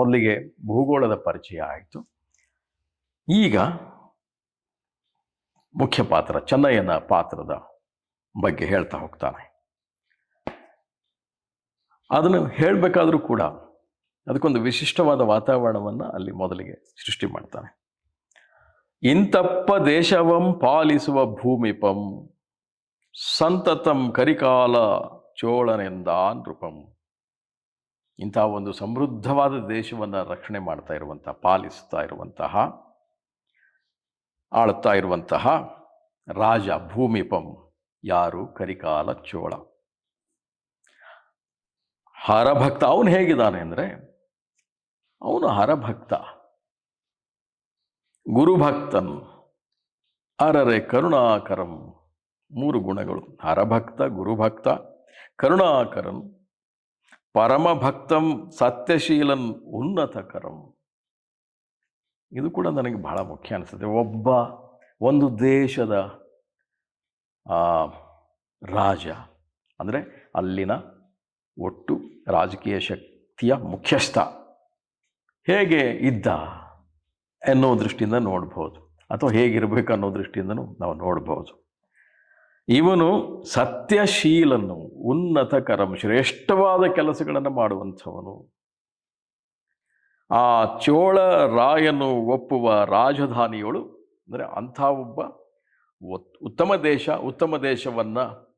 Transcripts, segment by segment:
ಮೊದಲಿಗೆ ಭೂಗೋಳದ ಪರಿಚಯ ಆಯಿತು. ಈಗ ಮುಖ್ಯ ಪಾತ್ರ, ಚೆನ್ನಯ್ಯನ ಪಾತ್ರದ ಬಗ್ಗೆ ಹೇಳ್ತಾ ಹೋಗ್ತಾನೆ. ಅದನ್ನು ಹೇಳಬೇಕಾದ್ರೂ ಕೂಡ ಅದಕ್ಕೊಂದು ವಿಶಿಷ್ಟವಾದ ವಾತಾವರಣವನ್ನು ಅಲ್ಲಿ ಮೊದಲಿಗೆ ಸೃಷ್ಟಿ ಮಾಡ್ತಾನೆ. ಇಂತಪ್ಪ ದೇಶವಂ ಪಾಲಿಸುವ ಭೂಮಿಪಂ, ಸಂತತಂ ಕರಿಕಾಲ ಚೋಳನೆಂದ ನೃಪಂ. ಇಂತಹ ಒಂದು ಸಮೃದ್ಧವಾದ ದೇಶವನ್ನು ರಕ್ಷಣೆ ಮಾಡ್ತಾ ಇರುವಂತಹ ಪಾಲಿಸ್ತಾ ಇರುವಂತಹ, ಆಳ್ತಾ ಇರುವಂತಹ ರಾಜ ಭೂಮಿಪಂ ಯಾರು? ಕರಿಕಾಲ ಚೋಳ. ಹರಭಕ್ತ ಅವನು ಹೇಗಿದ್ದಾನೆ ಅಂದರೆ, ಅವನು ಹರಭಕ್ತ. ಗುರುಭಕ್ತನ್, ಅರರೆ ಕರುಣಾಕರಂ, ಮೂರು ಗುಣಗಳು. ಹರಭಕ್ತ, ಗುರುಭಕ್ತ, ಕರುಣಾಕರನ್ ಪರಮಭಕ್ತಂ ಸತ್ಯಶೀಲನ್ ಉನ್ನತಕರಂ. ಇದು ಕೂಡ ನನಗೆ ಬಹಳ ಮುಖ್ಯ ಅನಿಸುತ್ತೆ. ಒಬ್ಬ ಒಂದು ದೇಶದ ರಾಜ, ಅಂದರೆ ಅಲ್ಲಿನ ಒಟ್ಟು ರಾಜಕೀಯ ಶಕ್ತಿಯ ಮುಖ್ಯಸ್ಥ ಹೇಗೆ ಇದ್ದ ಎನ್ನೋ ದೃಷ್ಟಿಯಿಂದ ನೋಡ್ಬೋದು. ಅಥವಾ ಹೇಗಿರಬೇಕು ಅನ್ನೋ ದೃಷ್ಟಿಯಿಂದನೂ ನಾವು ನೋಡ್ಬೋದು. ಇವನು ಸತ್ಯಶೀಲನು ಉನ್ನತ ಕರಂ ಶ್ರೇಷ್ಠವಾದ ಕೆಲಸಗಳನ್ನು ಮಾಡುವಂಥವನು. ಆ ಚೋಳ ರಾಯನು ಒಪ್ಪುವ ರಾಜಧಾನಿಯಳು, ಅಂದರೆ ಅಂಥ ಒಬ್ಬ ಉತ್- ಉತ್ತಮ ದೇಶ, ಉತ್ತಮ ದೇಶವನ್ನು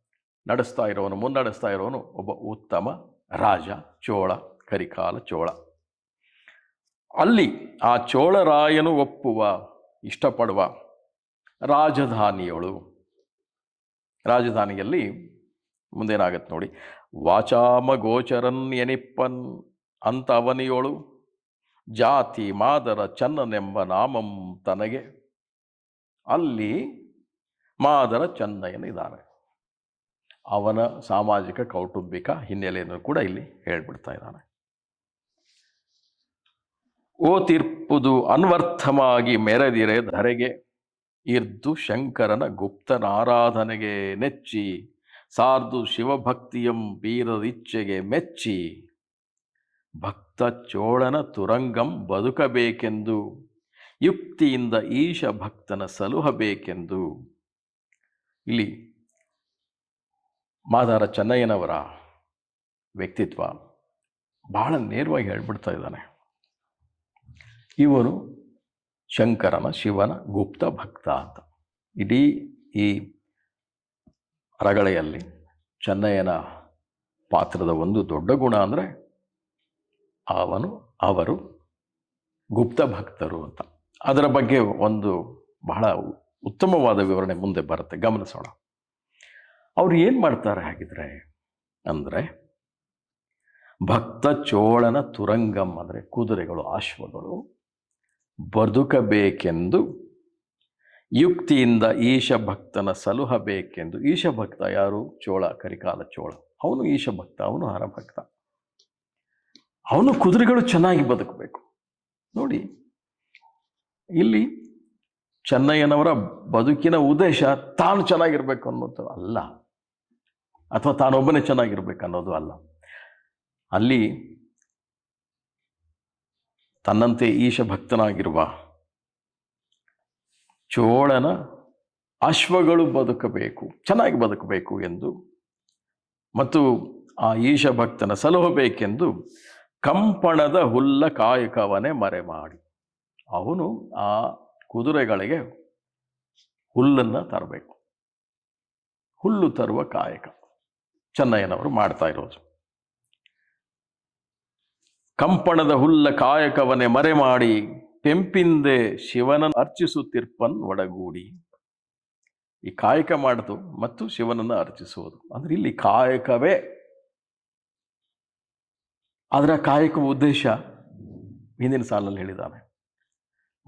ನಡೆಸ್ತಾ ಇರೋನು, ಮುನ್ನಡೆಸ್ತಾ ಇರೋನು, ಒಬ್ಬ ಉತ್ತಮ ರಾಜ, ಚೋಳ, ಕರಿಕಾಲ ಚೋಳ. ಅಲ್ಲಿ ಆ ಚೋಳರಾಯನು ಒಪ್ಪುವ, ಇಷ್ಟಪಡುವ ರಾಜಧಾನಿಯಳು ರಾಜಧಾನಿಯಲ್ಲಿ ಮುಂದೇನಾಗತ್ತೆ ನೋಡಿ. ವಾಚಾಮ ಗೋಚರನ್ ಎನಿಪ್ಪನ್ ಅಂತ ಅವನಿಯೋಳು. ಜಾತಿ ಮಾದರ ಚನ್ನನೆಂಬ ನಾಮಂ ತನಗೆ. ಅಲ್ಲಿ ಮಾದರ ಚೆನ್ನಯ್ಯನಿದ್ದಾನೆ ಅವನ ಸಾಮಾಜಿಕ ಕೌಟುಂಬಿಕ ಹಿನ್ನೆಲೆಯನ್ನು ಕೂಡ ಇಲ್ಲಿ ಹೇಳ್ಬಿಡ್ತಾ ಇದ್ದಾನೆ ಓ ತೀರ್ಪುದು ಅನ್ವರ್ಥವಾಗಿ ಮೆರೆದಿರೆ ಧರೆಗೆ. ಇರ್ದು ಶಂಕರನ ಗುಪ್ತನಾರಾಧನೆಗೆ ನೆಚ್ಚಿ, ಸಾರ್ದು ಶಿವಭಕ್ತಿಯಂ ಬೀರರಿಚ್ಛೆಗೆ ಮೆಚ್ಚಿ, ಭಕ್ತ ಚೋಳನ ತುರಂಗಂ ಬದುಕಬೇಕೆಂದು, ಯುಕ್ತಿಯಿಂದ ಈಶ ಭಕ್ತನ ಸಲುಹಬೇಕೆಂದು. ಇಲ್ಲಿ ಮಾದಾರ ಚೆನ್ನಯ್ಯನವರ ವ್ಯಕ್ತಿತ್ವ ಬಹಳ ನೇರವಾಗಿ ಹೇಳ್ಬಿಡ್ತಾ ಇದ್ದಾನೆ. ಇವನು ಶಂಕರನ ಶಿವನ ಗುಪ್ತ ಭಕ್ತ ಅಂತ. ಇಡೀ ಈ ರಗಳೆಯಲ್ಲಿ ಚೆನ್ನಯ್ಯನ ಪಾತ್ರದ ಒಂದು ದೊಡ್ಡ ಗುಣ ಅಂದರೆ ಅವನು, ಅವರು ಗುಪ್ತ ಭಕ್ತರು ಅಂತ. ಅದರ ಬಗ್ಗೆ ಒಂದು ಬಹಳ ಉತ್ತಮವಾದ ವಿವರಣೆ ಮುಂದೆ ಬರುತ್ತೆ. ಗಮನಿಸೋಣ ಅವ್ರು ಏನು ಮಾಡ್ತಾರೆ ಹಾಗಿದ್ರೆ ಅಂದರೆ ಭಕ್ತ ಚೋಳನ ತುರಂಗಂ ಅಂದರೆ ಕುದುರೆಗಳು ಅಶ್ವಗಳು ಬದುಕಬೇಕೆಂದು, ಯುಕ್ತಿಯಿಂದ ಈಶ ಭಕ್ತನ ಸಲುಹಬೇಕೆಂದು. ಈಶ ಭಕ್ತ ಯಾರು? ಚೋಳ, ಕರಿಕಾಲ ಚೋಳ. ಅವನು ಈಶ ಭಕ್ತ ಅವನು ಹರಭಕ್ತ. ಅವನು ಕುದುರೆಗಳು ಚೆನ್ನಾಗಿ ಬದುಕಬೇಕು. ನೋಡಿ, ಇಲ್ಲಿ ಚೆನ್ನಯ್ಯನವರ ಬದುಕಿನ ಉದ್ದೇಶ ತಾನು ಚೆನ್ನಾಗಿರ್ಬೇಕು ಅನ್ನೋದು ಅಲ್ಲ. ಅಥವಾ ತಾನೊಬ್ಬನೇ ಚೆನ್ನಾಗಿರ್ಬೇಕು ಅನ್ನೋದು ಅಲ್ಲ. ಅಲ್ಲಿ ತನ್ನಂತೆ ಈಶ ಭಕ್ತನಾಗಿರುವ ಚೋಳನ ಅಶ್ವಗಳು ಬದುಕಬೇಕು, ಚೆನ್ನಾಗಿ ಬದುಕಬೇಕು ಎಂದು ಮತ್ತು ಆ ಈಶ ಭಕ್ತನ ಸಲಹಬೇಕೆಂದು ಕಂಪಣದ ಹುಲ್ಲ ಕಾಯಕವನ್ನೇ ಮರೆ ಮಾಡಿ. ಅವನು ಆ ಕುದುರೆಗಳಿಗೆ ಹುಲ್ಲನ್ನು ತರಬೇಕು. ಹುಲ್ಲು ತರುವ ಕಾಯಕ. ಚೆನ್ನಯ್ಯನವರು ಮಾಡ್ತಾ ಇರೋದು. ಕಂಪಣದ ಹುಲ್ಲ ಕಾಯಕವನೆ ಮರೆ ಮಾಡಿ ಪೆಂಪಿಂದೆ ಶಿವನನ್ನು ಅರ್ಚಿಸುತ್ತಿರ್ಪನ್ ಒಡಗೂಡಿ. ಈ ಕಾಯಕ ಮಾಡಿತು ಮತ್ತು ಶಿವನನ್ನು ಅರ್ಚಿಸುವುದು. ಅಂದ್ರೆ ಇಲ್ಲಿ ಕಾಯಕವೇ. ಅದರ ಕಾಯಕ ಉದ್ದೇಶ. ಹಿಂದಿನ ಸಾಲಲ್ಲಿ ಹೇಳಿದ್ದಾನೆ.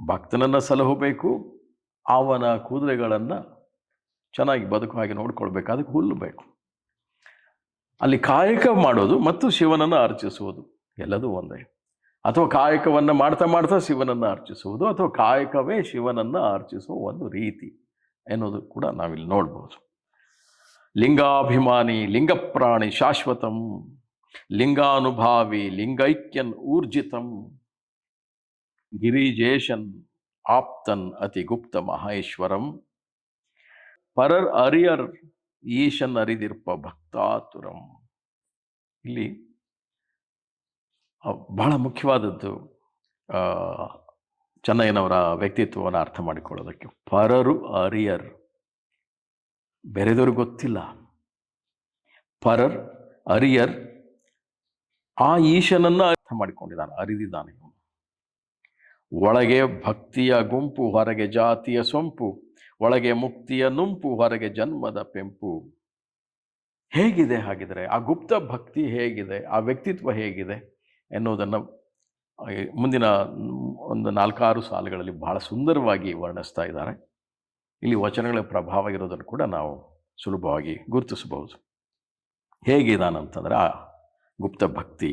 ಭಕ್ತನನ್ನು ಸಲಹಬೇಕು, ಅವನ ಕುದುರೆಗಳನ್ನು ಚೆನ್ನಾಗಿ ಬದುಕು ಹಾಗೆ ನೋಡ್ಕೊಳ್ಬೇಕು, ಅದಕ್ಕೆ ಹುಲ್ಲು ಬೇಕು. ಅಲ್ಲಿ ಕಾಯಕ ಮಾಡೋದು ಮತ್ತು ಶಿವನನ್ನು ಅರ್ಚಿಸುವುದು. ಎಲ್ಲದೂ ಒಂದೇ. ಅಥವಾ ಕಾಯಕವನ್ನು ಮಾಡ್ತಾ ಮಾಡ್ತಾ ಶಿವನನ್ನು ಅರ್ಚಿಸುವುದು, ಅಥವಾ ಕಾಯಕವೇ ಶಿವನನ್ನು ಅರ್ಚಿಸುವ ಒಂದು ರೀತಿ ಎನ್ನುವುದು ಕೂಡ ನಾವಿಲ್ಲಿ ನೋಡ್ಬೋದು. ಲಿಂಗಾಭಿಮಾನಿ, ಲಿಂಗಪ್ರಾಣಿ ಶಾಶ್ವತಂ, ಲಿಂಗಾನುಭಾವಿ, ಲಿಂಗೈಕ್ಯನ್ ಊರ್ಜಿತಂ, ಗಿರಿಜೇಶನ್ ಆಪ್ತನ್ ಅತಿ ಗುಪ್ತ ಮಹೇಶ್ವರಂ, ಪರರ್ ಅರಿಯರ್ ಈಶನ್ ಅರಿದಿರ್ಪ ಭಕ್ತಾತುರಂ. ಇಲ್ಲಿ ಬಹಳ ಮುಖ್ಯವಾದದ್ದು ಚೆನ್ನಯ್ಯನವರ ವ್ಯಕ್ತಿತ್ವವನ್ನು ಅರ್ಥ ಮಾಡಿಕೊಳ್ಳೋದಕ್ಕೆ. ಪರರು ಅರಿಯರ್. ಬೇರೆದವ್ರಿಗೆ ಗೊತ್ತಿಲ್ಲ. ಪರರ್, ಅರಿಯರ್, ಆ ಈಶನನ್ನು ಅರ್ಥ ಮಾಡಿಕೊಂಡಿದ್ದಾನೆ, ಅರಿದಿದ್ದಾನೆ ಒಳಗೆ ಭಕ್ತಿಯ ಗುಂಪು, ಹೊರಗೆ ಜಾತಿಯ ಸೊಂಪು, ಒಳಗೆ ಮುಕ್ತಿಯ ನುಂಪು, ಹೊರಗೆ ಜನ್ಮದ ಪೆಂಪು. ಹೇಗಿದೆ ಹಾಗಿದ್ರೆ, ಆ ಗುಪ್ತ ಭಕ್ತಿ ಹೇಗಿದೆ, ಆ ವ್ಯಕ್ತಿತ್ವ ಹೇಗಿದೆ? ಎನ್ನುವುದನ್ನು ಮುಂದಿನ ಒಂದು ನಾಲ್ಕಾರು ಸಾಲುಗಳಲ್ಲಿ ಬಹಳ ಸುಂದರವಾಗಿ ವರ್ಣಿಸ್ತಾ ಇದ್ದಾರೆ. ಇಲ್ಲಿ ವಚನಗಳ ಪ್ರಭಾವ ಇರೋದನ್ನು ಕೂಡ ನಾವು ಸುಲಭವಾಗಿ ಗುರುತಿಸಬಹುದು. ಹೇಗಿದಾನಂತಂದರೆ ಆ ಗುಪ್ತ ಭಕ್ತಿ,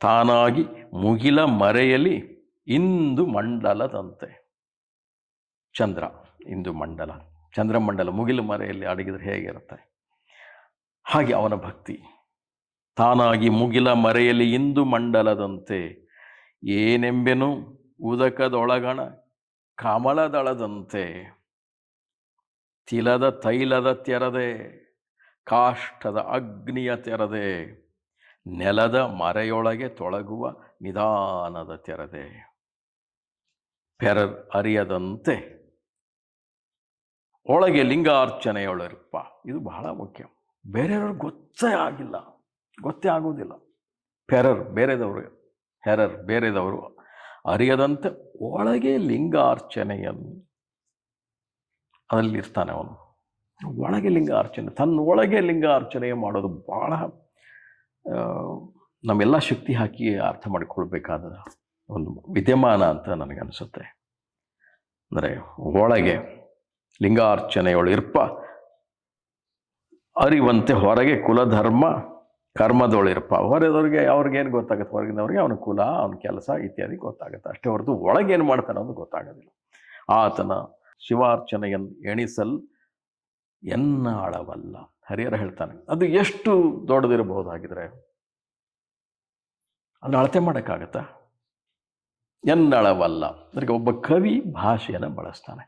ತಾನಾಗಿ ಮುಗಿಲ ಮರೆಯಲ್ಲಿ ಇಂದು ಮಂಡಲದಂತೆ. ಚಂದ್ರ, ಇಂದು ಮಂಡಲ. ಚಂದ್ರಮಂಡಲ ಮುಗಿಲು ಮರೆಯಲ್ಲಿ ಅಡಗಿದ್ರೆ ಹೇಗಿರುತ್ತೆ? ಹಾಗೆ ಅವನ ಭಕ್ತಿ. ತಾನಾಗಿ ಮುಗಿಲ ಮರೆಯಲಿ ಇಂದು ಮಂಡಲದಂತೆ. ಏನೆಂಬೆನು ಉದಕದೊಳಗಣ ಕಮಲದಳದಂತೆ. ತಿಲದ ತೈಲದ ತೆರದೆ, ಕಾಷ್ಟದ ಅಗ್ನಿಯ ತೆರದೆ, ನೆಲದ ಮರೆಯೊಳಗೆ ತೊಳಗುವ ನಿಧಾನದ ತೆರದೆ. ಪೆರರ್ ಅರಿಯದಂತೆ. ಒಳಗೆ ಲಿಂಗಾರ್ಚನೆಯೊಳರಿಪ್ಪ, ಇದು ಬಹಳ ಮುಖ್ಯ. ಬೇರೆಯವ್ರಿಗೆ ಗೊತ್ತೇ ಆಗಿಲ್ಲ. ಗೊತ್ತೇ ಆಗೋದಿಲ್ಲ. ಪೆರರ್ ಬೇರೆದವರು ಹೆರರ್ ಬೇರೆದವರು ಅರಿಯದಂತೆ ಒಳಗೆ ಲಿಂಗಾರ್ಚನೆಯನ್ನು ಅದರಲ್ಲಿರ್ತಾನೆ ಅವನು. ಒಳಗೆ ಲಿಂಗಾರ್ಚನೆ ತನ್ನ ಒಳಗೆ ಲಿಂಗಾರ್ಚನೆ ಮಾಡೋದು ಆ, ನಮ್ಮೆಲ್ಲ ಶಕ್ತಿ ಹಾಕಿ ಅರ್ಥ ಮಾಡಿಕೊಳ್ಬೇಕಾದ ಒಂದು ವಿದ್ಯಮಾನ ಅಂತ ನನಗನ್ಸುತ್ತೆ ಅಂದರೆ ಒಳಗೆ ಲಿಂಗಾರ್ಚನೆಯೊಳಿರ್ಪ ಅರಿವಂತೆ ಹೊರಗೆ ಕುಲಧರ್ಮ ಕರ್ಮದೊಳಿರ್ಪ ಹೊರದವ್ರಿಗೆ ಅವ್ರಿಗೇನು ಗೊತ್ತಾಗುತ್ತೆ? ಹೊರಗಿನವ್ರಿಗೆ ಅವನ ಕುಲ ಅವನ ಕೆಲಸ ಇತ್ಯಾದಿ ಗೊತ್ತಾಗುತ್ತೆ. ಅಷ್ಟೇ ಹೊರತು ಒಳಗೇನು ಮಾಡ್ತಾನೆ ಅನ್ನೋದು ಗೊತ್ತಾಗೋದಿಲ್ಲ. ಆತನ ಶಿವಾರ್ಚನೆಯನ್ನು ಎಣಿಸಲ್ ಎನ್ನಾಳವಲ್ಲ ಹರಿಹರ ಹೇಳ್ತಾನೆ. ಅದು ಎಷ್ಟು ದೊಡ್ಡದಿರಬಹುದಾಗಿದ್ರೆ? ಅದನ್ನ ಅಳತೆ ಮಾಡೋಕ್ಕಾಗತ್ತಾ? ಎನ್ನಳವಲ್ಲ ಅದಕ್ಕೆ ಒಬ್ಬ ಕವಿ ಭಾಷೆಯನ್ನು ಬಳಸ್ತಾನೆ.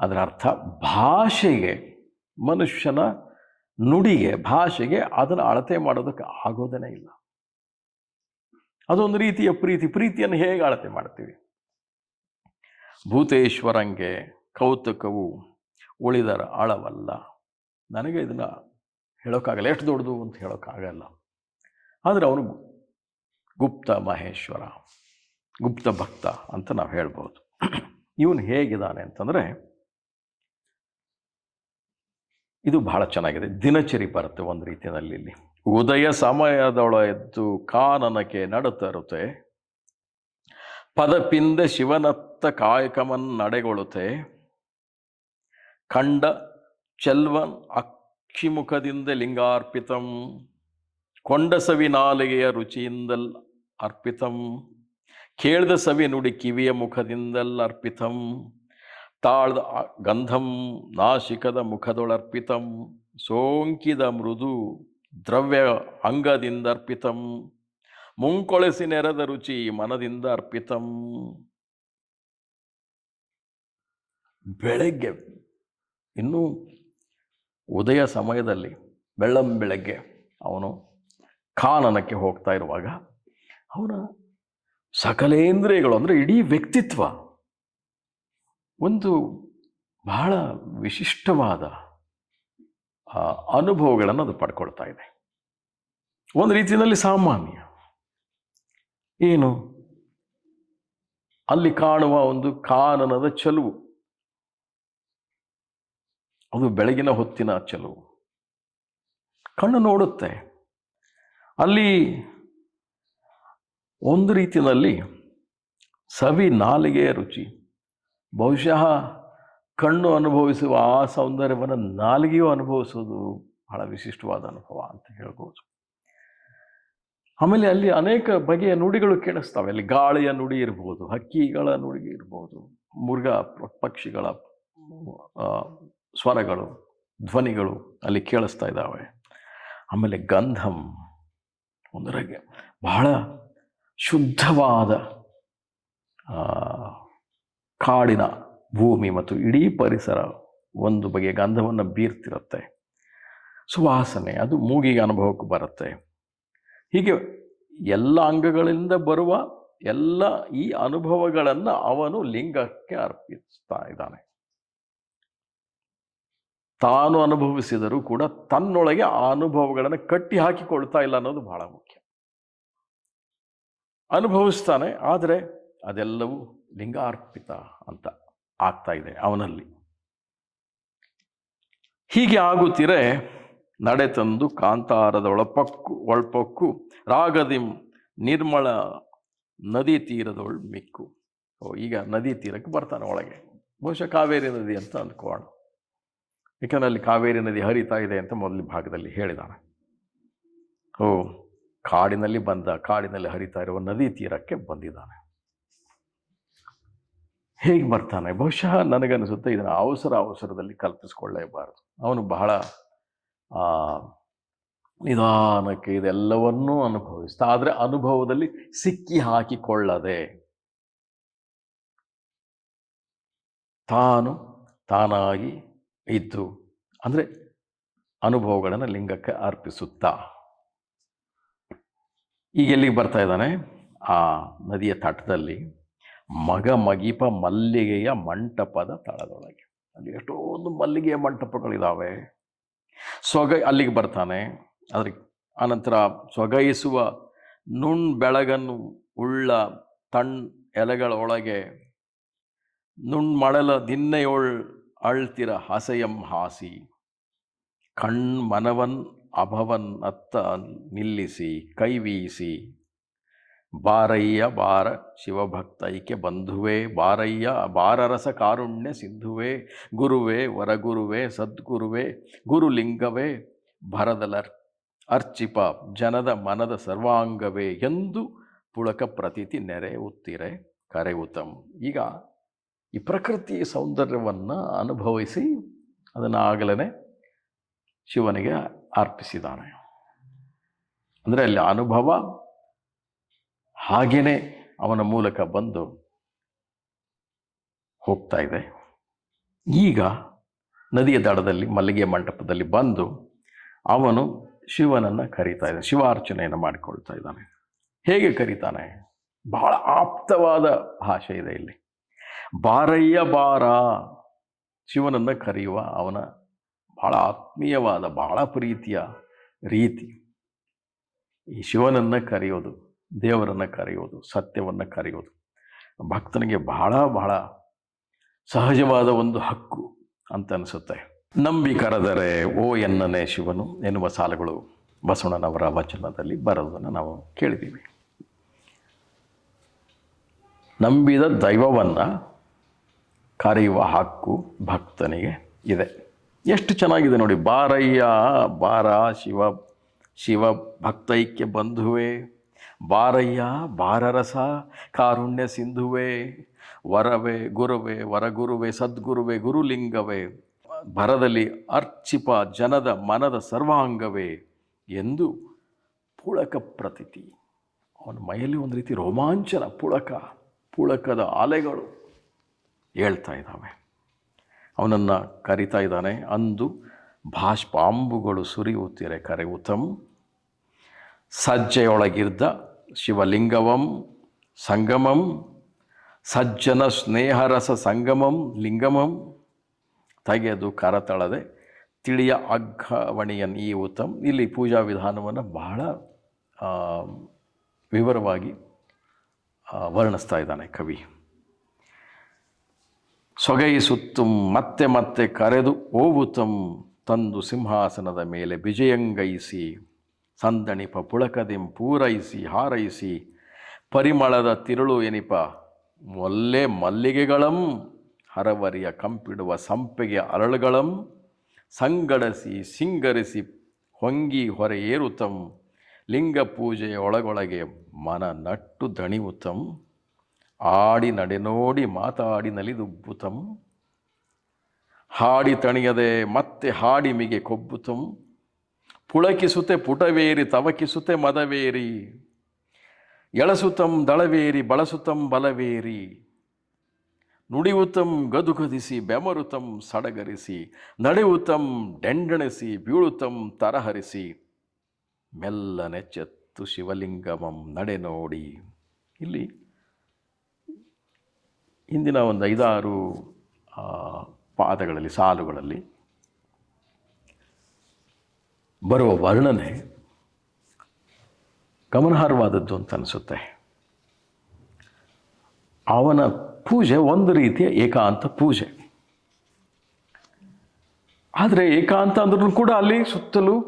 ಅದರ ಅರ್ಥ ಭಾಷೆಗೆ ಮನುಷ್ಯನ ನುಡಿಗೆ, ಭಾಷೆಗೆ ಅದನ್ನು ಅಳತೆ ಮಾಡೋದಕ್ಕೆ ಆಗೋದೇ ಇಲ್ಲ. ಅದೊಂದು ರೀತಿಯ ಪ್ರೀತಿ. ಪ್ರೀತಿಯನ್ನು ಹೇಗೆ ಅಳತೆ ಮಾಡ್ತೀವಿ? ಭೂತೇಶ್ವರಂಗೆ ಕೌತುಕವು ಉಳಿದರ ಆಳವಲ್ಲ. ನನಗೆ ಇದನ್ನು ಹೇಳೋಕ್ಕಾಗಲ್ಲ. ಎಷ್ಟು ದೊಡ್ಡದು ಅಂತ ಹೇಳೋಕ್ಕಾಗಲ್ಲ. ಆದರೆ ಅವನು ಗುಪ್ತ ಮಹೇಶ್ವರ, ಗುಪ್ತ ಭಕ್ತ ಅಂತ ನಾವು ಹೇಳ್ಬೋದು. ಇವನು ಹೇಗಿದ್ದಾನೆ ಅಂತಂದರೆ ಇದು ಬಹಳ ಚೆನ್ನಾಗಿದೆ. ದಿನಚರಿ ಬರುತ್ತೆ ಒಂದು ರೀತಿಯಲ್ಲಿ ಇಲ್ಲಿ. ಉದಯ ಸಮಯದೊಳ ಎದ್ದು ಕಾನನಕ್ಕೆ ನಡುತ್ತರುತ್ತೆ ಪದಪಿಂದ ಶಿವನತ್ತ ಕಾಯಕಮನ್ ನಡೆಗೊಳುತ್ತೆ. ಖಂಡ ಚೆಲ್ವನ್ ಅಕ್ಷಿಮುಖದಿಂದ ಲಿಂಗಾರ್ಪಿತಂ. ಕೊಂಡ ಸವಿ ನಾಲಿಗೆಯ ರುಚಿಯಿಂದಲ್ ಅರ್ಪಿತಂ. ಕೇಳ್ದ ಸವಿ ನುಡಿ ಕಿವಿಯ ಮುಖದಿಂದಲ್ ಅರ್ಪಿತಂ. ತಾಳ್ದ ಗಂಧಂ ನಾಶಿಕದ ಮುಖದೊಳರ್ಪಿತಂ, ಸೋಂಕಿದ ಮೃದು ದ್ರವ್ಯ ಅಂಗದಿಂದ ಅರ್ಪಿತಂ, ಮುಂಕೊಳಿಸಿ ನೆರೆದ ರುಚಿ ಮನದಿಂದ ಅರ್ಪಿತಂ. ಬೆಳಗ್ಗೆ, ಇನ್ನೂ ಉದಯ ಸಮಯದಲ್ಲಿ ಬೆಳ್ಳಂ ಬೆಳಗ್ಗೆ ಅವನು ಖಾನನಕ್ಕೆ ಹೋಗ್ತಾ ಇರುವಾಗ ಅವನ ಸಕಲೇಂದ್ರಿಯಗಳು ಅಂದರೆ ಇಡೀ ವ್ಯಕ್ತಿತ್ವ ಒಂದು ಬಹಳ ವಿಶಿಷ್ಟವಾದ ಅನುಭವಗಳನ್ನು ಅದು ಪಡ್ಕೊಳ್ತಾ ಇದೆ. ಒಂದು ರೀತಿಯಲ್ಲಿ ಸಾಮಾನ್ಯ. ಏನು? ಅಲ್ಲಿ ಕಾಣುವ ಒಂದು ಕಾನನದ ಚಲುವು. ಅದು ಬೆಳಗಿನ ಹೊತ್ತಿನ ಚಲುವು. ಕಣ್ಣು ನೋಡುತ್ತೆ. ಅಲ್ಲಿ ಒಂದು ರೀತಿಯಲ್ಲಿ ಸವಿ ನಾಲಿಗೆಯ ರುಚಿ. ಬಹುಶಃ ಕಣ್ಣು ಅನುಭವಿಸುವ ಆ ಸೌಂದರ್ಯವನ್ನು ನಾಲಿಗೆಯೂ ಅನುಭವಿಸೋದು ಬಹಳ ವಿಶಿಷ್ಟವಾದ ಅನುಭವ ಅಂತ ಹೇಳ್ಬೋದು. ಆಮೇಲೆ ಅಲ್ಲಿ ಅನೇಕ ಬಗೆಯ ನುಡಿಗಳು ಕೇಳಿಸ್ತವೆ. ಅಲ್ಲಿ ಗಾಳಿಯ ನುಡಿ ಇರ್ಬೋದು, ಹಕ್ಕಿಗಳ ನುಡಿ ಇರ್ಬೋದು, ಮೃಗ ಪಕ್ಷಿಗಳ ಸ್ವರಗಳು, ಧ್ವನಿಗಳು ಅಲ್ಲಿ ಕೇಳಿಸ್ತಾ ಇದ್ದಾವೆ. ಆಮೇಲೆ ಗಂಧಂ ಒಂದರಗೆ ಬಹಳ ಶುದ್ಧವಾದ ಕಾಡಿನ ಭೂಮಿ ಮತ್ತು ಇಡೀ ಪರಿಸರ ಒಂದು ಬಗೆಯ ಗಂಧವನ್ನು ಬೀರ್ತಿರುತ್ತೆ. ಸುವಾಸನೆ, ಅದು ಮೂಗಿಗೆ ಅನುಭವಕ್ಕೆ ಬರುತ್ತೆ. ಹೀಗೆ ಎಲ್ಲ ಅಂಗಗಳಿಂದ ಬರುವ ಎಲ್ಲ ಈ ಅನುಭವಗಳನ್ನು ಅವನು ಲಿಂಗಕ್ಕೆ ಅರ್ಪಿಸ್ತಾ ಇದ್ದಾನೆ. ತಾನು ಅನುಭವಿಸಿದರೂ ಕೂಡ ತನ್ನೊಳಗೆ ಆ ಅನುಭವಗಳನ್ನು ಕಟ್ಟಿ ಹಾಕಿಕೊಳ್ತಾ ಇಲ್ಲ ಅನ್ನೋದು ಬಹಳ ಮುಖ್ಯ. ಅನುಭವಿಸ್ತಾನೆ, ಆದರೆ ಅದೆಲ್ಲವೂ ಲಿಂಗಾರ್ಪಿತ ಅಂತ ಆಗ್ತಾ ಇದೆ ಅವನಲ್ಲಿ. ಹೀಗೆ ಆಗುತ್ತಿರೆ ನಡೆತಂದು ಕಾಂತಾರದ ಒಳಪಕ್ಕು ಒಳಪಕ್ಕು, ರಾಗದಿಂ ನಿರ್ಮಳ ನದಿ ತೀರದೊಳ್ ಮಿಕ್ಕು. ಓ, ಈಗ ನದಿ ತೀರಕ್ಕೆ ಬರ್ತಾನೆ ಒಳಗೆ. ಬಹುಶಃ ಕಾವೇರಿ ನದಿ ಅಂತ ಅಂದ್ಕೋಣ ಯಾಕಂದ್ರೆ ಅಲ್ಲಿ ಕಾವೇರಿ ನದಿ ಹರಿತಾ ಇದೆ ಅಂತ ಮೊದಲ ಭಾಗದಲ್ಲಿ ಹೇಳಿದಾನೆ. ಓ, ಕಾಡಿನಲ್ಲಿ ಬಂದ, ಕಾಡಿನಲ್ಲಿ ಹರಿತಾ ಇರುವ ನದಿ ತೀರಕ್ಕೆ ಬಂದಿದ್ದಾನೆ ಹೇಗೆ ಬರ್ತಾನೆ? ಬಹುಶಃ ನನಗನ್ನಿಸುತ್ತೆ ಇದನ್ನು ಅವಸರ ಅವಸರದಲ್ಲಿ ಕಲ್ಪಿಸ್ಕೊಳ್ಳೇಬಾರದು. ಅವನು ಬಹಳ ನಿಧಾನಕ್ಕೆ ಇದೆಲ್ಲವನ್ನೂ ಅನುಭವಿಸ್ತಾ, ಆದರೆ ಅನುಭವದಲ್ಲಿ ಸಿಕ್ಕಿ ಹಾಕಿಕೊಳ್ಳದೆ. ತಾನು ತಾನಾಗಿ ಇದ್ದು, ಅಂದರೆ ಅನುಭವಗಳನ್ನು ಲಿಂಗಕ್ಕೆ ಅರ್ಪಿಸುತ್ತಾ. ಈಗ ಎಲ್ಲಿಗೆ ಬರ್ತಾ ಇದ್ದಾನೆ? ಆ ನದಿಯ ತಟದಲ್ಲಿ. ಮಗ ಮಗಿಪ ಮಲ್ಲಿಗೆಯ ಮಂಟಪದ ತಳದೊಳಗೆ. ಅಲ್ಲಿ ಎಷ್ಟೊಂದು ಮಲ್ಲಿಗೆಯ ಮಂಟಪಗಳಿದ್ದಾವೆ ಸೊಗೈ ಅಲ್ಲಿಗೆ ಬರ್ತಾನೆ. ಅದ್ರ ಆನಂತರ ಸೊಗೈಸುವ ನುಣ್ ಬೆಳಗನ್ನು ಉಳ್ಳ ತಣ್ ಎಲೆಗಳೊಳಗೆ ನುಣ್ ಮಳಲ ದಿನ್ನೆಯೊಳ್ ಅಳ್ತಿರ ಹಸೆಯಂ ಹಾಸಿ. ಕಣ್ ಮನವನ್ ಅಭವನ್ ಅತ್ತ ನಿಲ್ಲಿಸಿ ಕೈವೀಸಿ ಬಾರಯ್ಯ ಬಾರ ಶಿವಭಕ್ತೈಕ್ಯ ಬಂಧುವೇ, ಬಾರಯ್ಯ ಬಾರರಸ ಕಾರುಣ್ಯ ಸಿಂಧುವೇ, ಗುರುವೇ ವರಗುರುವೇ, ಸದ್ಗುರುವೇ, ಗುರುಲಿಂಗವೇ ಭರದಲರ್ ಅರ್ಚಿಪ ಜನದ ಮನದ ಸರ್ವಾಂಗವೇ ಎಂದು ಪುಳಕ ಪ್ರತೀತಿ ನೆರೆಯುತ್ತಿರೆ ಕರೆಯುತ್ತಂ ಈಗ ಈ ಪ್ರಕೃತಿ ಸೌಂದರ್ಯವನ್ನು ಅನುಭವಿಸಿ ಅದನ್ನು ಆಗಲೇ ಶಿವನಿಗೆ ಅರ್ಪಿಸಿದ್ದಾನೆ. ಅಂದರೆ ಅಲ್ಲಿ ಅನುಭವ ಹಾಗೇನೆ ಅವನ ಮೂಲಕ ಬಂದು ಹೋಗ್ತಾ ಇದೆ. ಈಗ ನದಿಯ ದಡದಲ್ಲಿ, ಮಲ್ಲಿಗೆ ಮಂಟಪದಲ್ಲಿ ಬಂದು ಅವನು ಶಿವನನ್ನು ಕರೀತಾ ಇದ್ದಾನೆ ಶಿವಾರ್ಚನೆಯನ್ನು ಮಾಡಿಕೊಳ್ತಾ ಇದ್ದಾನೆ. ಹೇಗೆ ಕರೀತಾನೆ? ಬಹಳ ಆಪ್ತವಾದ ಭಾಷೆ ಇದೆ ಇಲ್ಲಿ. ಬಾರಯ್ಯ ಬಾರ. ಶಿವನನ್ನು ಕರೆಯುವ ಅವನ ಬಹಳ ಆತ್ಮೀಯವಾದ, ಬಹಳ ಪ್ರೀತಿಯ ರೀತಿ. ಈ ಶಿವನನ್ನು ಕರೆಯೋದು ದೇವರನ್ನು ಕರೆಯೋದು ಸತ್ಯವನ್ನು ಕರೆಯೋದು ಭಕ್ತನಿಗೆ ಬಹಳ ಬಹಳ ಸಹಜವಾದ ಒಂದು ಹಕ್ಕು ಅಂತ ಅನಿಸುತ್ತೆ. ನಂಬಿ ಕರೆದರೆ, ಓ ಎನ್ನನೇ ಶಿವನು ಎನ್ನುವ ಸಾಲುಗಳು ಬಸವಣ್ಣನವರ ವಚನದಲ್ಲಿ ಬರೋದನ್ನು ನಾವು ಕೇಳಿದ್ದೀವಿ. ನಂಬಿದ ದೈವವನ್ನು ಕರೆಯುವ ಹಕ್ಕು ಭಕ್ತನಿಗೆ ಇದೆ. ಎಷ್ಟು ಚೆನ್ನಾಗಿದೆ ನೋಡಿ, ಬಾರಯ್ಯ, ಬಾರ ಶಿವ ಶಿವ ಭಕ್ತೈಕ್ಯ ಬಂಧುವೆ. ಬಾರಯ್ಯ, ಬಾರರಸ, ಕಾರುಣ್ಯ ಸಿಂಧುವೆ, ವರವೇ, ಗುರುವೇ, ವರಗುರುವೇ, ಸದ್ಗುರುವೆ, ಗುರುಲಿಂಗವೇ, ಭರದಲ್ಲಿ ಅರ್ಚಿಪ, ಜನದ ಮನದ ಸರ್ವಾಂಗವೇ ಎಂದು ಪುಳಕ ಪ್ರತೀತಿ. ಅವನ ಮೈಯಲ್ಲಿ ಒಂದು ರೀತಿ ರೋಮಾಂಚನ ಪುಳಕ, ಪುಳಕದ ಅಲೆಗಳು ಹೇಳ್ತಾ ಇದ್ದಾವೆ. ಅವನನ್ನು ಕರಿತಾ ಇದ್ದಾನೆ, ಅಂದು ಭಾಷ್ಪಾಂಬುಗಳು ಸುರಿಯುತ್ತಿರೆ ಕರೆಯುತ್ತಂ ಸಜ್ಜೆಯೊಳಗಿದ್ದ ಶಿವಲಿಂಗವಂ, ಸಂಗಮಂ, ಸಜ್ಜನ ಸ್ನೇಹರಸ ಸಂಗಮಂ, ಲಿಂಗಮಂ. ತೆಗೆದು ಕರತಳದೆ ತಿಳಿಯ ಅಗ್ಗವಣಿಯನ್ ಈ ಉತ್ತಮ್ ಇಲ್ಲಿ ಪೂಜಾ ವಿಧಾನವನ್ನು ಬಹಳ ವಿವರವಾಗಿ ವರ್ಣಿಸ್ತಾ ಇದ್ದಾನೆ ಕವಿ. ಸೊಗೈಸುತ್ತುಂ ಮತ್ತೆ ಮತ್ತೆ ಕರೆದು ಓವುತಂ ತಂದು ಸಿಂಹಾಸನದ ಮೇಲೆ ವಿಜಯಂಗೈಸಿ ಸಂದಣಿಪ ಪುಳಕದಿಂ ಪೂರೈಸಿ ಹಾರೈಸಿ. ಪರಿಮಳದ ತಿರುಳು ಎನಿಪ ಮೊಲ್ಲೆ ಮಲ್ಲಿಗೆಗಳಂ, ಹರವರಿಯ ಕಂಪಿಡುವ ಸಂಪೆಗೆ ಅರಳುಗಳಂ, ಸಂಗಡಸಿ ಸಿಂಗರಿಸಿ ಹೊಂಗಿ ಹೊರೆ ಲಿಂಗ ಪೂಜೆಯ ಒಳಗೊಳಗೆ ಮನ ನಟ್ಟು ದಣಿವುತಂ ಆಡಿ ನಡೆನೋಡಿ ಮಾತಾಡಿ ನಲಿದುಬ್ಬುತಂ, ಹಾಡಿ ತಣಿಯದೆ ಮತ್ತೆ ಹಾಡಿಮಿಗೆ ಕೊಬ್ಬುತಂ ಪುಳಕಿಸುತ್ತೆ ಪುಟವೇರಿ, ತವಕಿಸುತ್ತೆ ಮದವೇರಿ. ಎಳಸುತ್ತಂ ದಳವೇರಿ, ಬಳಸುತ್ತಂ ಬಲವೇರಿ. ನುಡಿಯುತ್ತಂ ಗದುಗದಿಸಿ ಬೆಮರುತಂ ಸಡಗರಿಸಿ. ನಡೆಯುತ್ತಂ ಡೆಂಡಣಿಸಿ, ಬೀಳುತ್ತಂ ತರಹರಿಸಿ. ಮೆಲ್ಲನೆಚ್ಚೆತ್ತು ಶಿವಲಿಂಗಮಂ ನಡೆ ನೋಡಿ. ಇಲ್ಲಿ ಹಿಂದಿನ ಒಂದು ಐದಾರು ಪಾದಗಳಲ್ಲಿ, ಸಾಲುಗಳಲ್ಲಿ ಬರುವ ವರ್ಣನೆ ಗಮನಾರ್ಹವಾದದ್ದು ಅಂತ ಅನಿಸುತ್ತೆ. ಅವನ ಪೂಜೆ ಒಂದು ರೀತಿಯ ಏಕಾಂತ ಪೂಜೆ. ಆದರೆ ಏಕಾಂತ ಅಂದ್ರೂ ಕೂಡ ಅಲ್ಲಿ ಸುತ್ತಲೂ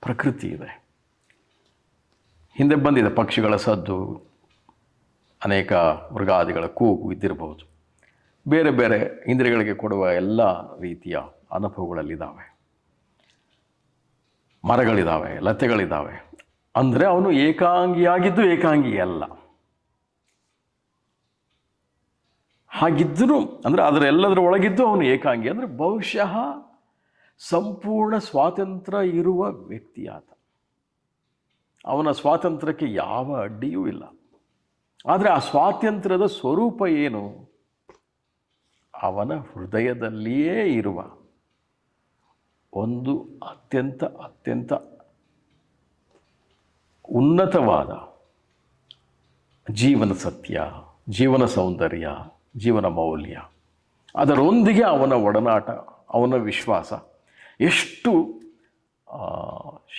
ಪ್ರಕೃತಿ ಇದೆ. ಹಿಂದೆ ಬಂದಿದೆ ಪಕ್ಷಿಗಳ ಸದ್ದು, ಅನೇಕ ಮೃಗಾದಿಗಳ ಕೂಗು ಇದ್ದಿರಬಹುದು. ಬೇರೆ ಬೇರೆ ಇಂದ್ರಿಯಗಳಿಗೆ ಕೊಡುವ ಎಲ್ಲ ರೀತಿಯ ಅನುಭವಗಳಲ್ಲಿದ್ದಾವೆ. ಮರಗಳಿದ್ದಾವೆ ಲತೆಗಳಿದ್ದಾವೆ ಅಂದರೆ ಅವನು ಏಕಾಂಗಿಯಾಗಿದ್ದು ಏಕಾಂಗಿ ಅಲ್ಲ ಹಾಗಿದ್ದರೂ ಅಂದರೆ ಅದರ ಒಳಗಿದ್ದು ಅವನು ಏಕಾಂಗಿ. ಅಂದರೆ ಬಹುಶಃ ಸಂಪೂರ್ಣ ಸ್ವಾತಂತ್ರ್ಯ ಇರುವ ವ್ಯಕ್ತಿಯಾತ ಅವನ ಸ್ವಾತಂತ್ರ್ಯಕ್ಕೆ ಯಾವ ಅಡ್ಡಿಯೂ ಇಲ್ಲ. ಆದರೆ ಆ ಸ್ವಾತಂತ್ರ್ಯದ ಸ್ವರೂಪ ಏನು? ಅವನ ಹೃದಯದಲ್ಲಿಯೇ ಇರುವ. ಒಂದು ಅತ್ಯಂತ ಅತ್ಯಂತ ಉನ್ನತವಾದ ಜೀವನ ಸತ್ಯ, ಜೀವನ ಸೌಂದರ್ಯ, ಜೀವನ ಮೌಲ್ಯ. ಅದರೊಂದಿಗೆ ಅವನ ಒಡನಾಟ, ಅವನ ವಿಶ್ವಾಸ ಎಷ್ಟು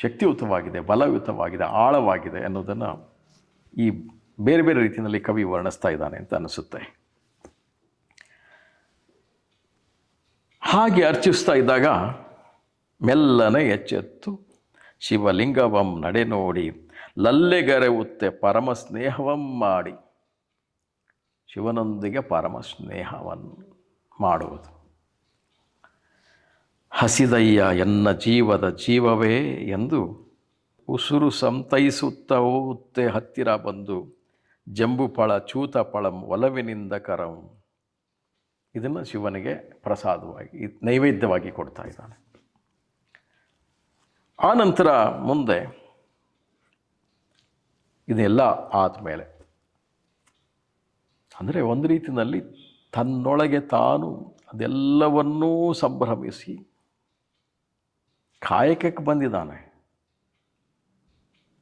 ಶಕ್ತಿಯುತವಾಗಿದೆ, ಬಲಯುತವಾಗಿದೆ, ಆಳವಾಗಿದೆ ಅನ್ನೋದನ್ನು ಈ ಬೇರೆ ಬೇರೆ ರೀತಿಯಲ್ಲಿ ಕವಿ ವರ್ಣಿಸ್ತಾ ಇದ್ದಾನೆ ಅಂತ ಅನಿಸುತ್ತೆ. ಹಾಗೆ ಅರ್ಚಿಸ್ತಾ ಇದ್ದಾಗ ಮೆಲ್ಲನೆ ಎಚ್ಚೆತ್ತು. ಶಿವಲಿಂಗವಂ ನಡೆ ನೋಡಿ ಲಲ್ಲೆಗರೆವುತ್ತೆ ಪರಮ ಸ್ನೇಹವಂ ಮಾಡಿ. ಶಿವನೊಂದಿಗೆ ಪರಮ ಸ್ನೇಹವನ್ನು ಮಾಡುವುದು. ಹಸಿದಯ್ಯ, ಎನ್ನ ಜೀವದ ಜೀವವೇ ಎಂದು ಉಸುರು ಸಂತೈಸುತ್ತ ಹೋಗುತ್ತೆ ಹತ್ತಿರ ಬಂದು. ಜಂಬುಪಳ ಚೂತಪಳಂ ಒಲವಿನಿಂದ ಕರಂ. ಇದನ್ನು ಶಿವನಿಗೆ ಪ್ರಸಾದವಾಗಿ, ನೈವೇದ್ಯವಾಗಿ ಕೊಡ್ತಾ ಇದ್ದಾನೆ. ಆ ನಂತರ ಮುಂದೆ ಇದೆಲ್ಲ ಆದಮೇಲೆ. ಅಂದರೆ ಒಂದು ರೀತಿಯಲ್ಲಿ ತನ್ನೊಳಗೆ ತಾನು ಅದೆಲ್ಲವನ್ನೂ ಸಂಭ್ರಮಿಸಿ ಕಾಯಕಕ್ಕೆ ಬಂದಿದ್ದಾನೆ.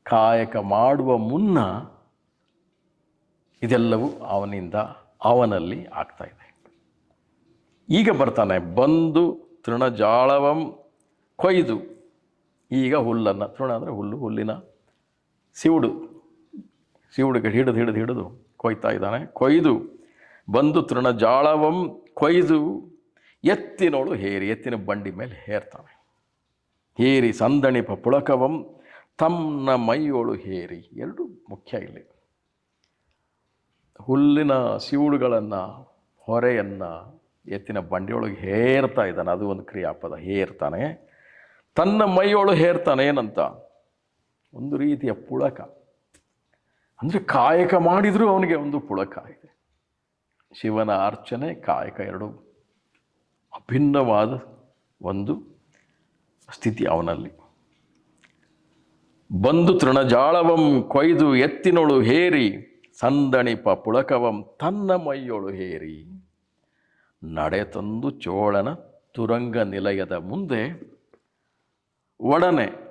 ಕಾಯಕ ಮಾಡುವ ಮುನ್ನ ಇದೆಲ್ಲವೂ ಅವನಿಂದ ಅವನಲ್ಲಿ ಆಗ್ತಾ ಈಗ ಬರ್ತಾನೆ, ಬಂದು ತೃಣಜಾಳವಂ ಕೊಯ್ದು. ಈಗ ಹುಲ್ಲನ್ನು ತೃಣ ಅಂದರೆ ಹುಲ್ಲು, ಹುಲ್ಲಿನ ಸಿವುಡು. ಸಿವುಡಿಗೆ ಹಿಡಿದು ಹಿಡಿದು ಹಿಡಿದು ಕೊಯ್ತಾ ಇದ್ದಾನೆ. ಕೊಯ್ದು, ಬಂದು ತೃಣ ಜಾಳವಂ ಕೊಯ್ದು, ಎತ್ತಿನೋಳು ಹೇರಿ, ಎತ್ತಿನ ಬಂಡಿ ಮೇಲೆ ಹೇರ್ತಾನೆ. ಹೇರಿ ಸಂದಣಿಪ ಪುಳಕವಂ ತಮ್ಮ ಮೈಯೋಳು ಹೇರಿ. ಎರಡು ಮುಖ್ಯ ಇಲ್ಲಿ. ಹುಲ್ಲಿನ ಸಿವುಡುಗಳನ್ನು, ಹೊರೆಯನ್ನು ಎತ್ತಿನ ಬಂಡಿಯೊಳಗೆ ಹೇರ್ತಾ ಇದ್ದಾನೆ. ಅದು ಒಂದು ಕ್ರಿಯಾಪದ, ಹೇರ್ತಾನೆ. ತನ್ನ ಮೈಯೊಳು ಹೇರ್ತಾನೆ ಏನಂತ? ಒಂದು ರೀತಿಯ ಪುಳಕ. ಅಂದರೆ ಕಾಯಕ ಮಾಡಿದರೂ ಅವನಿಗೆ ಒಂದು ಪುಳಕ ಇದೆ. ಶಿವನ ಅರ್ಚನೆ ಕಾಯಕ ಎರಡು. ಅಭಿನ್ನವಾದ ಒಂದು ಸ್ಥಿತಿ ಅವನಲ್ಲಿ. ಬಂದು ತೃಣಜಾಳವಂ, ಕೊಯ್ದು ಎತ್ತಿನೊಳು ಹೇರಿ, ಸಂದಣಿಪ ಪುಳಕವಂ, ತನ್ನ ಮೈಯೊಳು ಹೇರಿ. ನಡೆ ತಂದು ಚೋಳನ ತುರಂಗ ನಿಲಯದ ಮುಂದೆ ಒಡನೆ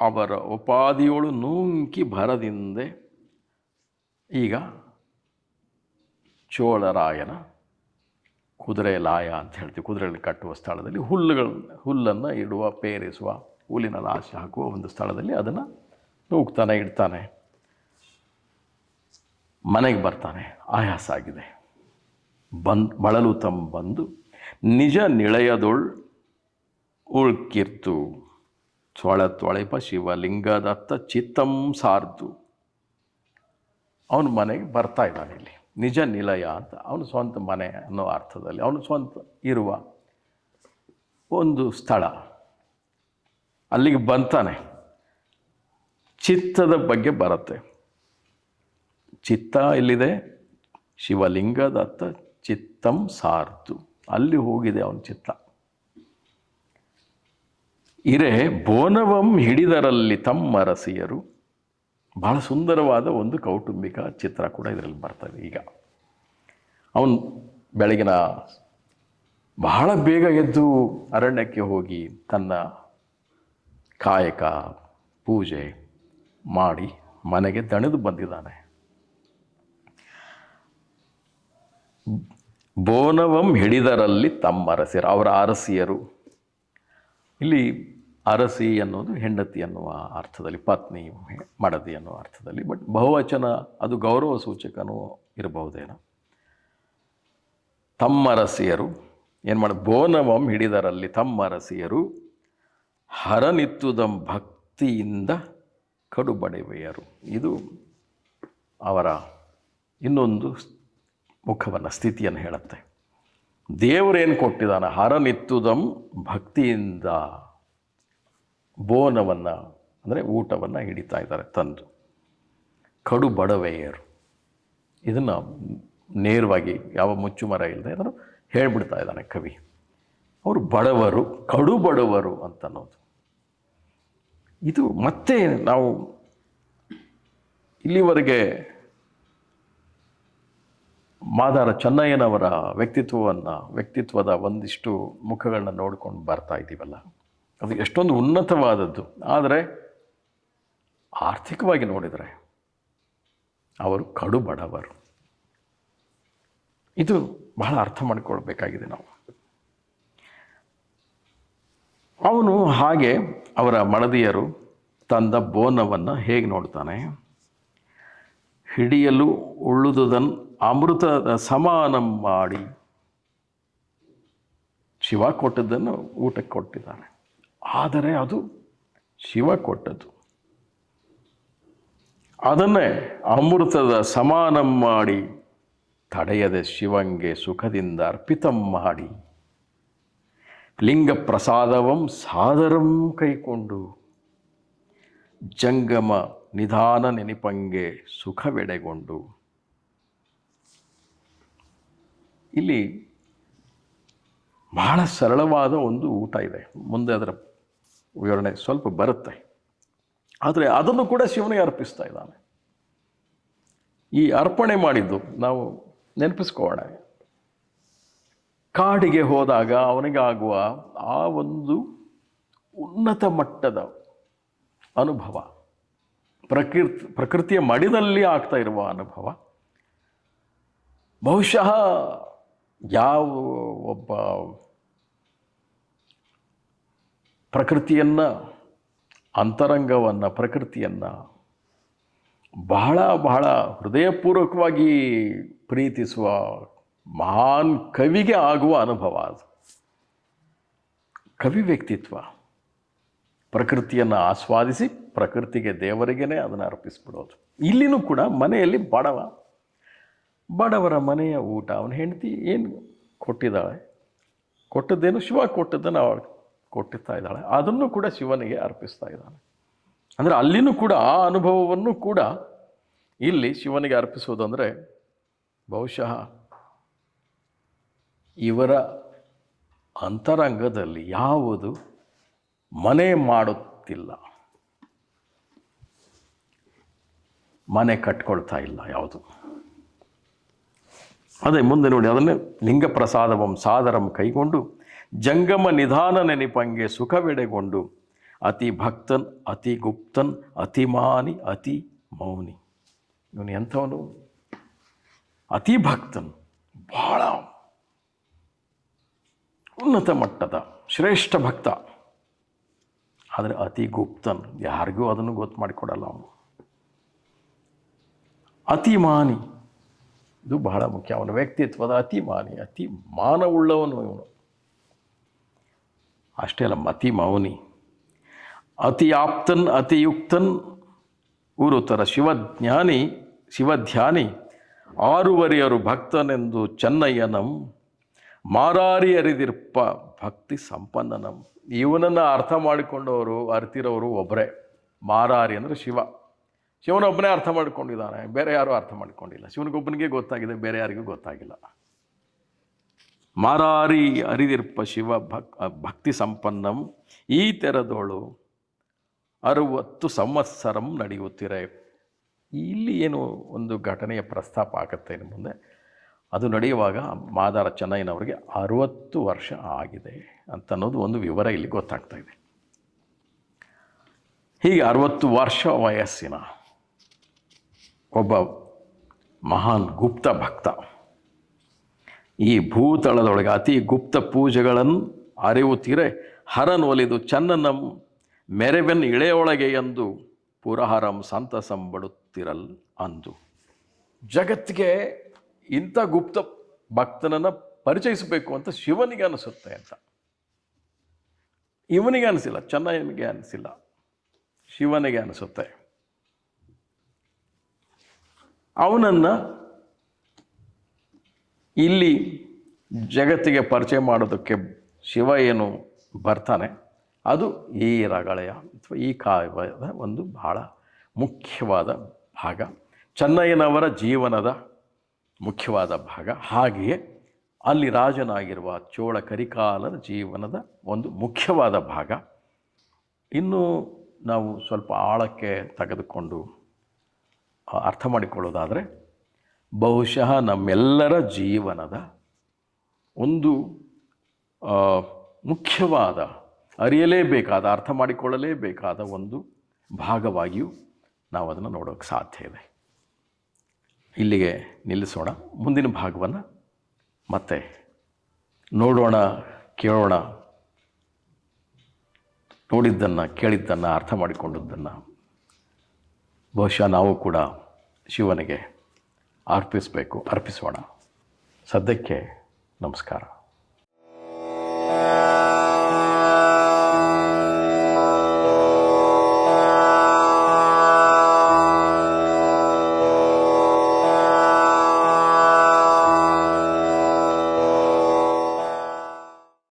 ಅವರ ಉಪಾಧಿಯೊಳು ನೂಂಕಿ ಭರದಿಂದೆ ಈಗ ಚೋಳರಾಯನ ಕುದುರೆ ಲಾಯ ಅಂತ ಹೇಳ್ತೀವಿ. ಕುದುರೆಯಲ್ಲಿ ಕಟ್ಟುವ ಸ್ಥಳದಲ್ಲಿ ಹುಲ್ಲುಗಳು, ಹುಲ್ಲನ್ನು ಇಡುವ, ಪೇರಿಸುವ, ಹುಲ್ಲಿನ ಲಾಶ ಹಾಕುವ ಒಂದು ಸ್ಥಳದಲ್ಲಿ ಅದನ್ನು ನೂಗ್ತಾನೆ, ಇಡ್ತಾನೆ. ಮನೆಗೆ ಬರ್ತಾನೆ. ಆಯಾಸ ಆಗಿದೆ. ಬಂದ್, ಬಳಲು ತಂಬಂದು ಬಂದು ನಿಜ ನಿಳೆಯದೊಳ್ ಉಳ್ಕಿರ್ತು. ಸೊಳ ತೊಳೆಪ ಶಿವಲಿಂಗದತ್ತ ಚಿತ್ತಂ ಸಾರ್ದು. ಅವನ ಮನೆಗೆ ಬರ್ತಾ ಇದ್ದಾನೆ ಇಲ್ಲಿ. ನಿಜ ನಿಲಯ ಅಂತ. ಅವನ ಸ್ವಂತ ಮನೆ ಅನ್ನೋ ಅರ್ಥದಲ್ಲಿ. ಅವನ ಸ್ವಂತ ಇರುವ ಒಂದು ಸ್ಥಳ. ಅಲ್ಲಿಗೆ ಬಂತಾನೆ. ಚಿತ್ತದ ಬಗ್ಗೆ ಬರುತ್ತೆ. ಚಿತ್ತ ಎಲ್ಲಿದೆ? ಶಿವಲಿಂಗದತ್ತ ಚಿತ್ತಂ ಸಾರ್ತು ಅಲ್ಲಿ ಹೋಗಿದೆ ಅವನ ಚಿತ್ತ. ಇರೆ ಬೋನವಂ ಹಿಡಿದರಲ್ಲಿ ತಮ್ಮರಸಿಯರು ಬಹಳ ಸುಂದರವಾದ ಒಂದು ಕೌಟುಂಬಿಕ ಚಿತ್ರ ಕೂಡ ಇದರಲ್ಲಿ ಬರ್ತದೆ ಈಗ. ಅವನು ಬೆಳಗಿನ ಬಹಳ ಬೇಗ ಎದ್ದು ಅರಣ್ಯಕ್ಕೆ ಹೋಗಿ ತನ್ನ ಕಾಯಕ, ಪೂಜೆ ಮಾಡಿ ಮನೆಗೆ ದಣಿದು ಬಂದಿದ್ದಾನೆ. ಬೋನವಂ ಹಿಡಿದರಲ್ಲಿ ತಮ್ಮ ಅರಸಿಯರು. ಅವರ ಅರಸಿಯರು. ಇಲ್ಲಿ ಅರಸಿ ಅನ್ನೋದು ಹೆಂಡತಿ ಅನ್ನುವ ಅರ್ಥದಲ್ಲಿ, ಪತ್ನಿ ಮಡದಿ ಅನ್ನುವ ಅರ್ಥದಲ್ಲಿ ಬಟ್ ಬಹುವಚನ ಅದು ಗೌರವ ಸೂಚಕನೂ ಇರಬಹುದೇನೋ. ತಮ್ಮರಸಿಯರು, ಏನು ಮಾಡ, ಬೋನವಂ ಹಿಡಿದರಲ್ಲಿ ತಮ್ಮರಸಿಯರು, ಹರನಿತ್ತುದಂ ಭಕ್ತಿಯಿಂದ ಕಡುಬಡೆವೆಯರು. ಇದು ಅವರ ಇನ್ನೊಂದು ಮುಖವನ್ನು, ಸ್ಥಿತಿಯನ್ನು ಹೇಳುತ್ತೆ. ದೇವರೇನು ಕೊಟ್ಟಿದ್ದಾನೆ? ಹರನಿತ್ತುದಂ ಭಕ್ತಿಯಿಂದ ಬೋನವನ್ನು, ಅಂದರೆ ಊಟವನ್ನು ಹಿಡಿತಾ ಇದ್ದಾರೆ ತಂದು. ಕಡು ಬಡವೆಯರು. ಇದನ್ನು ನೇರವಾಗಿ ಯಾವ ಮುಚ್ಚುಮರ ಇಲ್ಲದೆ ಅದನ್ನು ಹೇಳ್ಬಿಡ್ತಾ ಇದ್ದಾನೆ ಕವಿ. ಅವರು ಬಡವರು, ಕಡು ಬಡವರು ಅಂತ ಅನ್ನೋದು ಇದು ಮತ್ತೆ ನಾವು ಇಲ್ಲಿವರೆಗೆ ಮಾದಾರ ಚೆನ್ನಯ್ಯನವರ ವ್ಯಕ್ತಿತ್ವವನ್ನು, ವ್ಯಕ್ತಿತ್ವದ ಒಂದಿಷ್ಟು ಮುಖಗಳನ್ನ ನೋಡ್ಕೊಂಡು ಬರ್ತಾ ಇದ್ದೀವಲ್ಲ. ಅದು ಎಷ್ಟೊಂದು ಉನ್ನತವಾದದ್ದು. ಆದರೆ ಆರ್ಥಿಕವಾಗಿ ನೋಡಿದರೆ ಅವರು ಕಡು ಬಡವರು ಇದು ಬಹಳ ಅರ್ಥ ಮಾಡಿಕೊಳ್ಬೇಕಾಗಿದೆ ನಾವು. ಅವನು ಹಾಗೆ ಅವರ ಮಡದಿಯರು ತಂದ ಬೋನವನ್ನು ಹೇಗೆ ನೋಡ್ತಾನೆ? ಹಿಡಿಯಲು ಉಳ್ಳುದನ್ನು ಅಮೃತದ ಸಮಾನ ಮಾಡಿ ಶಿವ ಕೊಟ್ಟದ್ದನ್ನು ಊಟಕ್ಕೆ ಕೊಟ್ಟಿದ್ದಾನೆ. ಆದರೆ ಅದು ಶಿವ ಕೊಟ್ಟದ್ದು. ಅದನ್ನೇ ಅಮೃತದ ಸಮಾನ ಮಾಡಿ ತಡೆಯದೆ ಶಿವಂಗೆ ಸುಖದಿಂದ ಅರ್ಪಿತಂ ಮಾಡಿ. ಲಿಂಗ ಪ್ರಸಾದವಂ ಸಾದರಂ ಕೈಕೊಂಡು ಜಂಗಮ ನಿಧಾನ ನೆನಪಂಗೆ ಸುಖವೆಡೆಗೊಂಡು. ಇಲ್ಲಿ ಬಹಳ ಸರಳವಾದ ಒಂದು ಊಟ ಇದೆ. ಮುಂದೆ ಅದರ ವಿವರಣೆ ಸ್ವಲ್ಪ ಬರುತ್ತೆ. ಆದರೆ ಅದನ್ನು ಕೂಡ ಶಿವನಿಗೆ ಅರ್ಪಿಸ್ತಾ ಇದ್ದಾನೆ. ಈ ಅರ್ಪಣೆ ಮಾಡಿದ್ದು ನಾವು ನೆನಪಿಸ್ಕೋಣ ಕಾಡಿಗೆ ಹೋದಾಗ ಅವನಿಗಾಗುವ ಆ ಒಂದು ಉನ್ನತ ಮಟ್ಟದ ಅನುಭವ, ಪ್ರಕೃತಿ, ಪ್ರಕೃತಿಯ ಮಡಿದಲ್ಲಿ ಆಗ್ತಾ ಇರುವ ಅನುಭವ. ಬಹುಶಃ ಯಾವ ಒಬ್ಬ ಪ್ರಕೃತಿಯನ್ನು, ಅಂತರಂಗವನ್ನು, ಪ್ರಕೃತಿಯನ್ನು ಬಹಳ ಬಹಳ ಹೃದಯಪೂರ್ವಕವಾಗಿ ಪ್ರೀತಿಸುವ ಮಹಾನ್ ಕವಿಗೆ ಆಗುವ ಅನುಭವ ಅದು. ಕವಿ ವ್ಯಕ್ತಿತ್ವ. ಪ್ರಕೃತಿಯನ್ನು ಆಸ್ವಾದಿಸಿ ಪ್ರಕೃತಿಗೆ ದೇವರಿಗೇ ಅದನ್ನು ಅರ್ಪಿಸ್ಬಿಡೋದು. ಇಲ್ಲಿನೂ ಕೂಡ ಮನೆಯಲ್ಲಿ ಬಡವ, ಬಡವರ ಮನೆಯ ಊಟ, ಅವನ ಹೆಂಡತಿ ಏನು ಕೊಟ್ಟಿದ್ದಾಳೆ, ಕೊಟ್ಟದ್ದೇನು, ಶಿವ ಕೊಟ್ಟದ್ದನ್ನು ಅವಳು ಕೊಟ್ಟಿರ್ತಾ ಇದ್ದಾಳೆ. ಅದನ್ನು ಕೂಡ ಶಿವನಿಗೆ ಅರ್ಪಿಸ್ತಾ ಇದ್ದಾನೆ. ಅಂದರೆ ಅಲ್ಲಿನೂ ಕೂಡ ಆ ಅನುಭವವನ್ನು ಕೂಡ ಇಲ್ಲಿ ಶಿವನಿಗೆ ಅರ್ಪಿಸೋದು ಅಂದರೆ ಬಹುಶಃ ಇವರ ಅಂತರಂಗದಲ್ಲಿ ಯಾವುದು ಮನೆ ಮಾಡುತ್ತಿಲ್ಲ. ಮನೆ ಕಟ್ಕೊಳ್ತಾ ಇಲ್ಲ ಯಾವುದು. ಅದೇ ಮುಂದೆ ನೋಡಿ, ಅದನ್ನೇ ಲಿಂಗ ಪ್ರಸಾದವಂ ಸಾದರಂ ಕೈಗೊಂಡು ಜಂಗಮ ನಿಧಾನ ನೆನಪಂಗೆ ಸುಖವೆಡೆಗೊಂಡು. ಅತಿ ಭಕ್ತನ್, ಅತಿ ಗುಪ್ತನ್ ಅತಿಮಾನಿ ಅತಿ ಮೌನಿ. ಇವನು ಎಂಥವನು? ಅತಿ ಭಕ್ತನ್. ಬಹಳ ಉನ್ನತ ಮಟ್ಟದ, ಶ್ರೇಷ್ಠ ಭಕ್ತ. ಆದರೆ ಅತಿ ಗುಪ್ತನ್, ಯಾರಿಗೂ ಅದನ್ನು ಗೊತ್ತು ಮಾಡಿಕೊಡಲ್ಲ ಅವನು. ಅತಿಮಾನಿ ಇದು ಬಹಳ ಮುಖ್ಯ. ಅವನ ವ್ಯಕ್ತಿತ್ವದ ಅತಿ ಮಾನಿ, ಅತಿ ಮಾನವುಳ್ಳವನು ಇವನು. ಅಷ್ಟೇ ಅಲ್ಲ ಅತಿ ಮೌನಿ. ಅತಿ ಆಪ್ತನ್ ಅತಿಯುಕ್ತನ್ ಊರುತ್ತರ ಶಿವಜ್ಞಾನಿ, ಶಿವಧ್ಯಾನಿ, ಆರುವರಿಯರು ಭಕ್ತನೆಂದು ಚೆನ್ನಯ್ಯನಂ ಮಾರಾರಿ ಅರಿದಿರ್ಪ ಭಕ್ತಿ ಸಂಪನ್ನನಂ. ಇವನನ್ನು ಅರ್ಥ ಮಾಡಿಕೊಂಡವರು, ಅರ್ತಿರೋರು ಒಬ್ಬರೇ ಮಾರಾರಿ ಅಂದರೆ ಶಿವ. ಶಿವನೊಬ್ಬನೇ ಅರ್ಥ ಮಾಡ್ಕೊಂಡಿದ್ದಾನೆ, ಬೇರೆ ಯಾರೂ ಅರ್ಥ ಮಾಡಿಕೊಂಡಿಲ್ಲ. ಶಿವನಿಗೊಬ್ಬನಿಗೆ ಗೊತ್ತಾಗಿದೆ, ಬೇರೆ ಯಾರಿಗೂ ಗೊತ್ತಾಗಿಲ್ಲ. ಮಾರಾರಿ ಅರಿದಿರ್ಪ ಶಿವ ಭಕ್ ಭಕ್ತಿ ಸಂಪನ್ನಂ, ಈ ತೆರದೋಳು ಅರುವತ್ತು ಸಂವತ್ಸರಂ ನಡೆಯುತ್ತಿರೆ. ಇಲ್ಲಿ ಏನು ಒಂದು ಘಟನೆಯ ಪ್ರಸ್ತಾಪ ಆಗುತ್ತೆ ಇನ್ನು ಮುಂದೆ. ಅದು ನಡೆಯುವಾಗ ಮಾದಾರ ಚೆನ್ನೈನವರಿಗೆ ಅರುವತ್ತು ವರ್ಷ ಆಗಿದೆ ಅಂತ ಅನ್ನೋದು ಒಂದು ವಿವರ ಇಲ್ಲಿ ಗೊತ್ತಾಗ್ತಾ ಇದೆ. ಹೀಗೆ ಅರುವತ್ತು ವರ್ಷ ವಯಸ್ಸಿನ ಒಬ್ಬ ಮಹಾನ್ ಗುಪ್ತ ಭಕ್ತ ಈ ಭೂತಳದೊಳಗೆ ಅತಿ ಗುಪ್ತ ಪೂಜೆಗಳನ್ನು ಅರಿವುತ್ತೀರೆ ಹರನೊಲಿದು ಚನ್ನನಂ ಮೆರೆವೆನ್ ಇಳೆಯೊಳಗೆ ಎಂದು ಪುರಹರಂ ಸಂತಸಂ ಬಡುತ್ತಿರಲ್ ಅಂದು. ಜಗತ್ತಿಗೆ ಇಂಥ ಗುಪ್ತ ಭಕ್ತನನ್ನು ಪರಿಚಯಿಸಬೇಕು ಅಂತ ಶಿವನಿಗೆ ಅನಿಸುತ್ತೆ ಅಂತ. ಇವನಿಗೆ ಅನಿಸಿಲ್ಲ ಚೆನ್ನಯ್ಯನಿಗೆ ಅನಿಸಿಲ್ಲ, ಶಿವನಿಗೆ ಅನಿಸುತ್ತೆ. ಅವನನ್ನು ಇಲ್ಲಿ ಜಗತ್ತಿಗೆ ಪರಿಚಯ ಮಾಡೋದಕ್ಕೆ ಶಿವ ಏನು ಬರ್ತಾನೆ, ಅದು ಈ ರಗಳಯ ಅಥವಾ ಈ ಕಾವ್ಯದ ಒಂದು ಬಹಳ ಮುಖ್ಯವಾದ ಭಾಗ. ಚೆನ್ನಯ್ಯನವರ ಜೀವನದ ಮುಖ್ಯವಾದ ಭಾಗ. ಹಾಗೆಯೇ ಅಲ್ಲಿ ರಾಜನಾಗಿರುವ ಚೋಳ ಕರಿಕಾಲರ ಜೀವನದ ಒಂದು ಮುಖ್ಯವಾದ ಭಾಗ. ಇನ್ನು ನಾವು ಸ್ವಲ್ಪ ಆಳಕ್ಕೆ ತೆಗೆದುಕೊಂಡು ಅರ್ಥ ಮಾಡಿಕೊಳ್ಳೋದಾದರೆ ಬಹುಶಃ ನಮ್ಮೆಲ್ಲರ ಜೀವನದ ಒಂದು ಮುಖ್ಯವಾದ, ಅರಿಯಲೇಬೇಕಾದ, ಅರ್ಥ ಮಾಡಿಕೊಳ್ಳಲೇಬೇಕಾದ ಒಂದು ಭಾಗವಾಗಿಯೂ ನಾವು ಅದನ್ನು ನೋಡೋಕ್ಕೆ ಸಾಧ್ಯ ಇದೆ. ಇಲ್ಲಿಗೆ ನಿಲ್ಲಿಸೋಣ. ಮುಂದಿನ ಭಾಗವನ್ನು ಮತ್ತೆ ನೋಡೋಣ, ಕೇಳೋಣ, ನೋಡಿದ್ದನ್ನು, ಕೇಳಿದ್ದನ್ನು, ಅರ್ಥ ಮಾಡಿಕೊಂಡದ್ದನ್ನು. ಬಹುಶಃ ನಾವು ಕೂಡ ಶಿವನಿಗೆ ಅರ್ಪಿಸಬೇಕು. ಅರ್ಪಿಸೋಣ. ಸದ್ಯಕ್ಕೆ ನಮಸ್ಕಾರ.